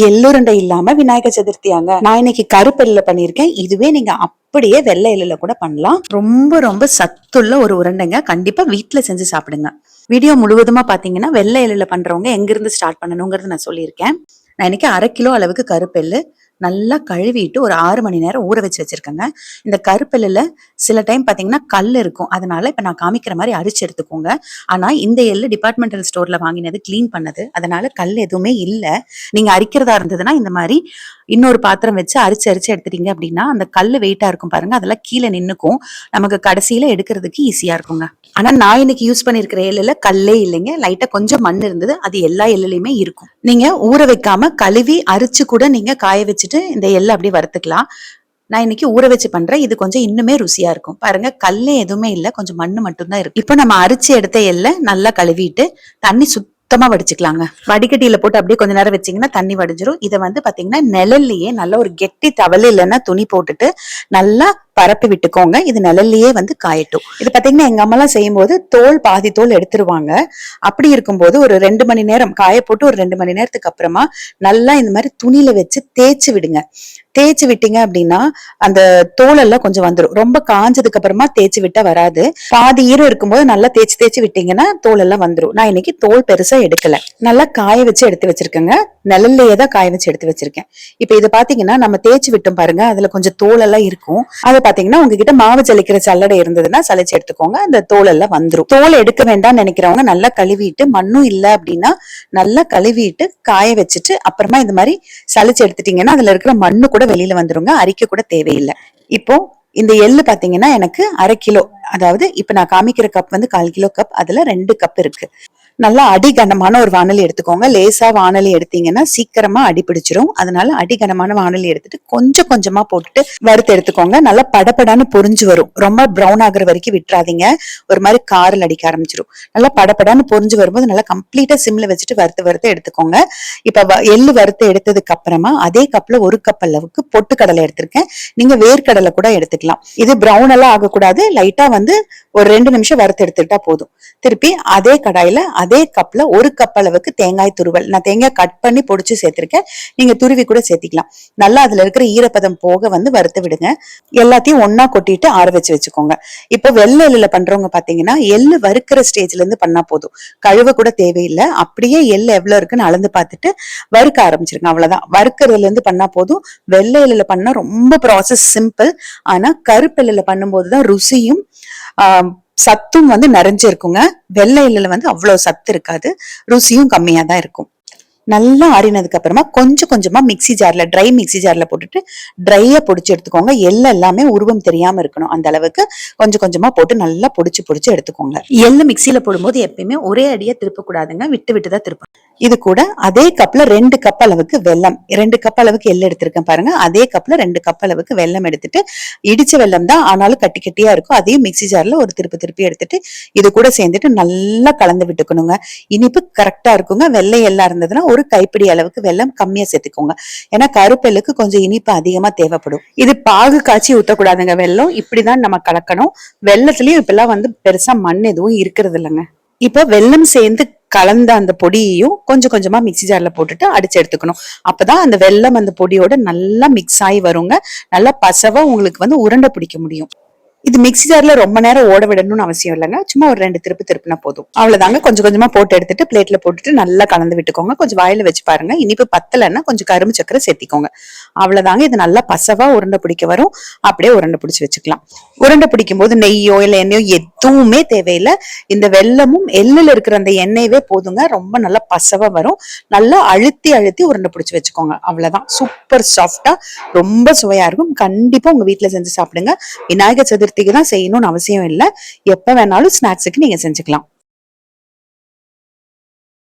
எள்ளுருண்டை இல்லாம விநாயகர் சதுர்த்தியாங்க. நான் இன்னைக்கு கருப்பெல்ல பண்ணியிருக்கேன். இதுவே நீங்க அப்படியே வெள்ளை எள்ளுல கூட பண்ணலாம். ரொம்ப ரொம்ப சத்துள்ள ஒரு உருண்டைங்க. கண்டிப்பா வீட்டுல செஞ்சு சாப்பிடுங்க. வீடியோ முழுவதுமா பாத்தீங்கன்னா வெள்ளை எள்ளுல பண்றவங்க எங்கிருந்து ஸ்டார்ட் பண்ணணுங்கிறது நான் சொல்லியிருக்கேன். நான் இன்னைக்கு அரை கிலோ அளவுக்கு கருப்பெல்லு நல்லா கழுவிட்டு ஒரு ஆறு மணி நேரம் ஊற வச்சு வச்சிருக்கேங்க. இந்த கருப்பெல்லில் சில டைம் பார்த்தீங்கன்னா கல் இருக்கும். அதனால இப்போ நான் காமிக்கிற மாதிரி அரிச்சு எடுத்துக்கோங்க. ஆனால் இந்த எள்ளு டிபார்ட்மெண்டல் ஸ்டோர்ல வாங்கினது க்ளீன் பண்ணது. அதனால கல் எதுவுமே இல்லை. நீங்க அரிக்கிறதா இருந்ததுன்னா இந்த மாதிரி இன்னொரு பாத்திரம் வச்சு அரிச்சு அரிச்சு எடுத்துட்டீங்க அப்படின்னா அந்த கல் வெயிட்டா இருக்கும் பாருங்க. அதெல்லாம் கீழே நின்னுக்கும். நமக்கு கடைசியில எடுக்கிறதுக்கு ஈஸியா இருக்குங்க. ஆனா நான் இன்னைக்கு யூஸ் பண்ணிருக்கிற எள்ளுல கல்லே இல்லைங்க. லைட்டா கொஞ்சம் மண் இருந்தது. அது எல்லா எள்ளுலையுமே இருக்கும். நீங்க ஊற வைக்காம கழுவி அரிச்சு கூட நீங்க காய வச்சுட்டு இந்த எள்ளை அப்படியே வறுத்துக்கலாம். நான் இன்னைக்கு ஊற வச்சு பண்றேன். இது கொஞ்சம் இன்னுமே ருசியா இருக்கும். பாருங்க கல்லே எதுவுமே இல்லை. கொஞ்சம் மண்ணு மட்டும்தான் இருக்கு. இப்போ நம்ம அரிச்சு எடுத்த எல்லை நல்லா கழுவிட்டு தண்ணி சுத்தமா வடிச்சுக்கலாங்க. வடிகட்டியில போட்டு அப்படியே கொஞ்ச நேரம் வச்சீங்கன்னா தண்ணி வடிஞ்சிரும். இதை வந்து பாத்தீங்கன்னா நிழல்லையே நல்ல ஒரு கெட்டி தவளை இல்லைன்னா துணி போட்டுட்டு நல்லா பரப்பி விட்டுக்கோங்க. இது நிழல்லையே வந்து காயட்டும். இது பாத்தீங்கன்னா எங்க அம்மாலாம் செய்யும் போது தோல் பாதி தோல் எடுத்துருவாங்க. அப்படி இருக்கும்போது ஒரு ரெண்டு மணி நேரம் காய போட்டு ஒரு ரெண்டு மணி நேரத்துக்கு அப்புறமா நல்லா இந்த மாதிரி துணியில வச்சு தேய்ச்சி விடுங்க. தேய்ச்சி விட்டீங்க அப்படின்னா அந்த தோல் எல்லாம் கொஞ்சம் வந்துடும் ரொம்ப காஞ்சதுக்கு அப்புறமா தேய்ச்சி விட்டா வராது. பாதி ஈரம் இருக்கும்போது நல்லா தேய்ச்சி தேய்ச்சி விட்டீங்கன்னா தோல் எல்லாம் வந்துடும் நான் இன்னைக்கு தோல் பெருசா எடுக்கல. நல்லா காய வச்சு எடுத்து வச்சிருக்கேங்க. நிழல்லையே தான் காய வச்சு எடுத்து வச்சிருக்கேன். இப்ப இது பாத்தீங்கன்னா நம்ம தேய்ச்சி விட்டோம் பாருங்க. அதுல கொஞ்சம் தோல் எல்லாம் இருக்கும். அதை பாத்தீங்கன்னா உங்ககிட்ட மாவு ஜலிக்கிற சல்லடை இருந்ததுன்னா சலிச்சு எடுத்துக்கோங்க. அந்த தோல் எல்லாம் வந்துரும். தோல் எடுக்க வேண்டாம்னு நினைக்கிறவங்க நல்லா கழுவிட்டு மண்ணும் இல்லை அப்படின்னா நல்லா கழுவிட்டு காய வச்சுட்டு அப்புறமா இந்த மாதிரி சலிச்சு எடுத்துட்டீங்கன்னா அதுல இருக்கிற மண்ணு கூட வெளியில வந்துருங்க. அரிக்க கூட தேவையில்லை. இப்போ இந்த எள்ளு பாத்தீங்கன்னா எனக்கு அரை கிலோ. அதாவது இப்ப நான் காமிக்கிற கப் வந்து கால் கிலோ கப் அதுல ரெண்டு கப் இருக்கு. நல்லா அடிகனமான ஒரு வானலி எடுத்துக்கோங்க. லேசா வானலி எடுத்தீங்கன்னா சீக்கிரமா அடி பிடிச்சிரும். அதனால அடிகனமான வானலி எடுத்துட்டு கொஞ்சம் கொஞ்சமா போட்டுட்டு வறுத்து எடுத்துக்கோங்க. நல்லா படபடான்னு பொரிஞ்சு வரும். ரொம்ப ப்ரௌன் ஆகுற வரைக்கும் விட்டுறாதீங்க. ஒரு மாதிரி காரில் அடிக்க ஆரம்பிச்சிடும் நல்லா படபடான்னு பொரிஞ்சு வரும்போது நல்லா கம்ப்ளீட்டா சிம்ல வச்சுட்டு வறுத்து வறுத்து எடுத்துக்கோங்க. இப்ப வ- எள்ளு வறுத்து எடுத்ததுக்கு அப்புறமா அதே கப்ல ஒரு கப் அளவுக்கு பொட்டுக்கடலை எடுத்திருக்கேன். நீங்க வேர்க்கடலை கூட எடுத்துக்கலாம். இது ப்ரௌன் எல்லாம் ஆகக்கூடாது. லைட்டா வந்து ஒரு ரெண்டு நிமிஷம் வறுத்து எடுத்துக்கிட்டா போதும். திருப்பி அதே கடாயில அதே கப்ல ஒரு கப் அளவுக்கு தேங்காய் துருவல். நான் தேங்காய் கட் பண்ணி பொடிச்சு சேர்த்திருக்கேன். நீங்க துருவி கூட சேர்த்திக்கலாம். நல்லா அதுல இருக்கிற ஈரப்பதம் போக வந்து வறுத்து விடுங்க. எல்லாத்தையும் ஒன்றா கொட்டிட்டு ஆற வச்சு வச்சுக்கோங்க. இப்போ வெள்ளை எள்ளுல பண்றவங்க பாத்தீங்கன்னா எள்ளு வறுக்கிற ஸ்டேஜ்ல இருந்து பண்ணா போதும். கழுவ கூட தேவையில்லை. அப்படியே எள்ளு எவ்வளவு இருக்குன்னு அளந்து பார்த்துட்டு வறுக்க ஆரம்பிச்சிருங்க. அவ்வளவுதான். வறுக்கிறதுல இருந்து பண்ணா போதும். வெள்ளை எள்ளுல பண்ணா ரொம்ப ப்ராசஸ் சிம்பிள் ஆனா பண்ணும்போது தான் ருசியும் சத்தும் வந்து நிறைஞ்சிருக்குங்க. வெள்ளை இல்லல வந்து அவ்வளவு சத்து இருக்காது. ருசியும் கம்மியா தான் இருக்கும். நல்லா ஆறினதுக்கு அப்புறமா கொஞ்சம் கொஞ்சமா மிக்ஸி ஜார்ல ட்ரை மிக்ஸி ஜார்ல போட்டுட்டு ட்ரையா பொடிச்சு எடுத்துக்கோங்க. எள்ளு எல்லாமே உருவம் தெரியாம இருக்கணும். அந்த அளவுக்கு கொஞ்சம் கொஞ்சமா போட்டு நல்லா பொடிச்சு பொடிச்சு எடுத்துக்கோங்க. எள்ளு மிக்சியில போடும்போது எப்பயுமே ஒரே அடியா திருப்ப கூடாதுங்க விட்டு விட்டு தான் திருப்பணும். இது கூட அதே கப்ல ரெண்டு கப் அளவுக்கு வெல்லம். ரெண்டு கப் அளவுக்கு எள்ளு எடுத்திருக்கேன் பாருங்க. அதே கப்ல ரெண்டு கப் அளவுக்கு வெல்லம் எடுத்துட்டு இடிச்ச வெல்லம் தான் ஆனாலும் கட்டி கட்டியா இருக்கும். அதையும் மிக்ஸி ஜார்ல ஒரு திருப்பி திருப்பி எடுத்துட்டு இது கூட சேர்ந்துட்டு நல்லா கலந்து விட்டுக்கணுங்க. இனிப்பு கரெக்டா இருக்குங்க. வெள்ளை எல்லாம் இருந்ததுன்னா ஒரு கைப்பிடி அளவுக்கு வெல்லம் கம்மியா சேர்த்துக்கோங்க. ஏன்னா கருப்பெல்லுக்கு கொஞ்சம் இனிப்பு அதிகமா தேவைப்படும். இது பாகு காய்ச்சி ஊத்தக்கூடாதுங்க. வெல்லம் இப்படிதான் நம்ம கலக்கணும். வெள்ளத்துலயும் இப்பெல்லாம் வந்து பெருசா மண் எதுவும் இருக்கிறது இல்லைங்க. இப்போ வெல்லம் சேர்ந்து கலந்த அந்த பொடியையும் கொஞ்சம் கொஞ்சமா மிக்ஸி ஜார்ல போட்டுட்டு அடிச்சு எடுத்துக்கணும். அப்பதான் அந்த வெல்லம் அந்த பொடியோட நல்லா மிக்ஸ் ஆகி வருங்க. நல்லா பசவா உங்களுக்கு வந்து உருண்டை பிடிக்க முடியும். இது மிக்சி ஜார்ல ரொம்ப நேரம் ஓட விடணும்னு அவசியம் இல்லைங்க. சும்மா ஒரு ரெண்டு திருப்பு திருப்பினா போதும். அவ்வளவுதாங்க. கொஞ்சம் கொஞ்சமா போட்டு எடுத்துட்டு பிளேட்ல போட்டுட்டு நல்லா கலந்து விட்டுக்கோங்க. கொஞ்சம் வாயில வச்சு பாருங்க. இனிப்பு பத்தலைன்னா கொஞ்சம் கரும்பு சக்கரை சேர்த்திக்கோங்க. அவ்வளவுதாங்க. இது நல்லா பசவா உருண்டை பிடிக்க வரும். அப்படியே உருண்டை பிடிச்சு வச்சுக்கலாம். உருண்டை பிடிக்கும் போது நெய்யோ இல்ல எண்ணெயோ எதுவுமே தேவையில்லை. இந்த வெல்லமும் எள்ளுல இருக்கிற அந்த எண்ணெயவே போதுங்க. ரொம்ப நல்லா பசவா வரும். நல்லா அழுத்தி அழுத்தி உருண்டை பிடிச்சு வச்சுக்கோங்க. அவ்வளவுதான். சூப்பர் சாஃப்டா ரொம்ப சுவையா இருக்கும். கண்டிப்பா உங்க வீட்டுல செஞ்சு சாப்பிடுங்க. விநாயகர் சதுர்த்தி சதுர்த்திக்கு தான் செய்யணும்னு அவசியம் இல்லை. எப்ப வேணாலும் ஸ்நாக்ஸுக்கு நீங்க செஞ்சுக்கலாம்.